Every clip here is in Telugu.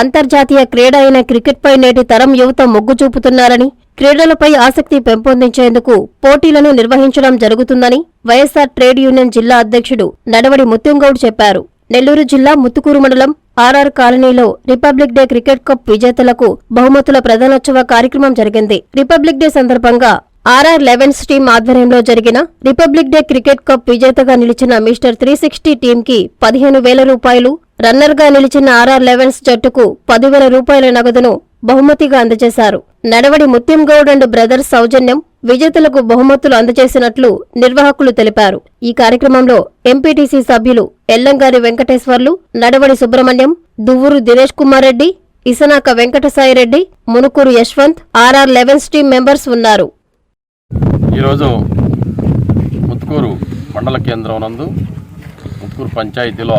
అంతర్జాతీయ క్రీడ అయిన క్రికెట్పై నేటి తరం యువత మొగ్గు చూపుతున్నారని క్రీడలపై ఆసక్తి పెంపొందించేందుకు పోటీలను నిర్వహించడం జరుగుతుందని వైఎస్సార్ ట్రేడ్ యూనియన్ జిల్లా అధ్యక్షుడు నడవడి ముత్యంగౌడ్ చెప్పారు. నెల్లూరు జిల్లా ముత్తుకూరు మండలం ఆర్ఆర్ కాలనీలో రిపబ్లిక్ డే క్రికెట్ కప్ విజేతలకు బహుమతుల ప్రధానోత్సవ కార్యక్రమం జరిగింది. రిపబ్లిక్ డే సందర్భంగా ఆర్ఆర్ లెవెన్స్ టీం ఆధ్వర్యంలో జరిగిన రిపబ్లిక్ డే క్రికెట్ కప్ విజేతగా నిలిచిన మిస్టర్ త్రీ సిక్స్టీ టీంకి పదిహేను వేల రూపాయలు రన్నర్గా నిలిచిన ఆర్ఆర్ లెవెన్స్ జట్టుకు పదివేల రూపాయల నగదును బహుమతిగా అందజేశారు. నడవడి ముత్యంగౌడ్ అండ్ బ్రదర్స్ సౌజన్యం విజేతలకు బహుమతులు అందజేసినట్లు నిర్వాహకులు తెలిపారు. ఈ కార్యక్రమంలో ఎంపీటీసీ సభ్యులు Ellangari Venkateswarlu Nadavadi Subrahmanyam Duvvuru Dinesh Kumar Reddy Isanaka Venkatasaireddy Munukuru Yashwant RR elevens team members ఉన్నారు. ఈరోజు ముత్కూరు మండల కేంద్రం నందు ముత్కూరు పంచాయతీలో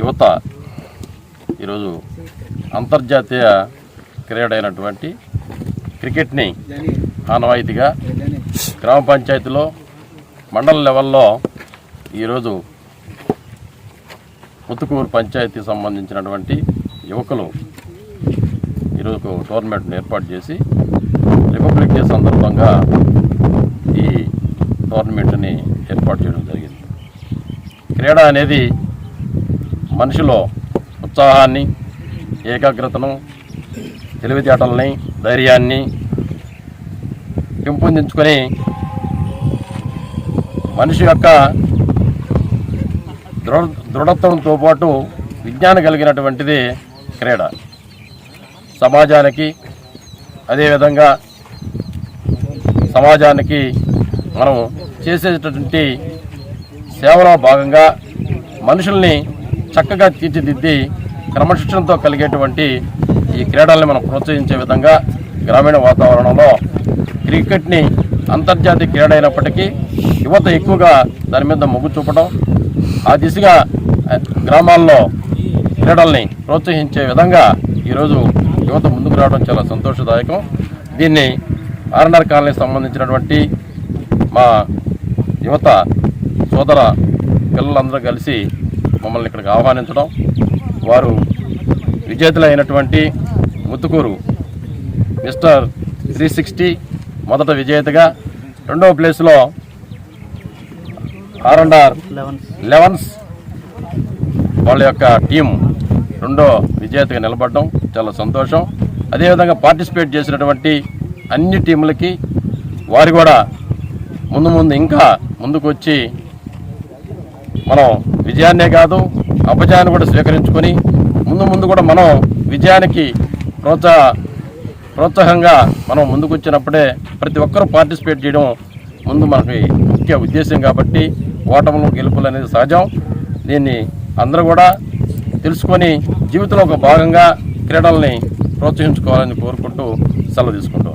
యువత ఈరోజు అంతర్జాతీయ క్రీడ అయినటువంటి క్రికెట్ని ఆనవాయితీగా గ్రామ పంచాయతీలో మండల లెవెల్లో ఈరోజు ముత్తుకూరు పంచాయతీకి సంబంధించినటువంటి యువకులు ఈరోజు టోర్నమెంట్ను ఏర్పాటు చేసి రిపబ్లిక్ డే సందర్భంగా ఈ టోర్నమెంట్ని ఏర్పాటు చేయడం జరిగింది. క్రీడ అనేది మనిషిలో ఉత్సాహాన్ని ఏకాగ్రతను తెలివితేటల్ని ధైర్యాన్ని పెంపొందించుకొని మనిషి యొక్క దృఢ దృఢత్వంతో పాటు విజ్ఞానం కలిగినటువంటిది క్రీడ. సమాజానికి అదేవిధంగా సమాజానికి మనం చేసేటటువంటి సేవలో భాగంగా మనుషుల్ని చక్కగా తీర్చిదిద్ది క్రమశిక్షణతో కలిగేటువంటి ఈ క్రీడల్ని మనం ప్రోత్సహించే విధంగా గ్రామీణ వాతావరణంలో క్రికెట్ని అంతర్జాతీయ క్రీడ అయినప్పటికీ యువత ఎక్కువగా దాని మీద మొగ్గు చూపడం ఆ దిశగా గ్రామాల్లో క్రీడల్ని ప్రోత్సహించే విధంగా ఈరోజు యువత ముందుకు రావడం చాలా సంతోషదాయకం. దీన్ని ఆర్ఎన్ఆర్ కాలనీకి సంబంధించినటువంటి మా యువత సోదర పిల్లలందరూ కలిసి మమ్మల్ని ఇక్కడికి ఆహ్వానించడం వారు విజేతలైనటువంటి ముత్తుకూరు మిస్టర్ త్రీ సిక్స్టీ మొదట విజేతగా రెండవ ప్లేస్లో ఆర్ అండ్ ఆర్ లెవెన్స్ వాళ్ళ యొక్క టీం రెండో విజేతగా నిలబడడం చాలా సంతోషం. అదేవిధంగా పార్టిసిపేట్ చేసినటువంటి అన్ని టీములకి వారు కూడా ముందు ముందు ఇంకా ముందుకు వచ్చి మనం విజయాన్నే కాదు అపజయాన్ని కూడా స్వీకరించుకొని ముందు ముందు కూడా మనం విజయానికి ప్రోత్సాహ ప్రోత్సాహంగా మనం ముందుకు వచ్చినప్పుడే ప్రతి ఒక్కరూ పార్టిసిపేట్ చేయడం ముందు మనకి ముఖ్య ఉద్దేశం కాబట్టి ఓటములు గెలుపులు అనేది సహజం. దీన్ని అందరూ కూడా తెలుసుకొని జీవితంలో ఒక భాగంగా క్రీడల్ని ప్రోత్సహించుకోవాలని కోరుకుంటూ సెలవు తీసుకుంటాం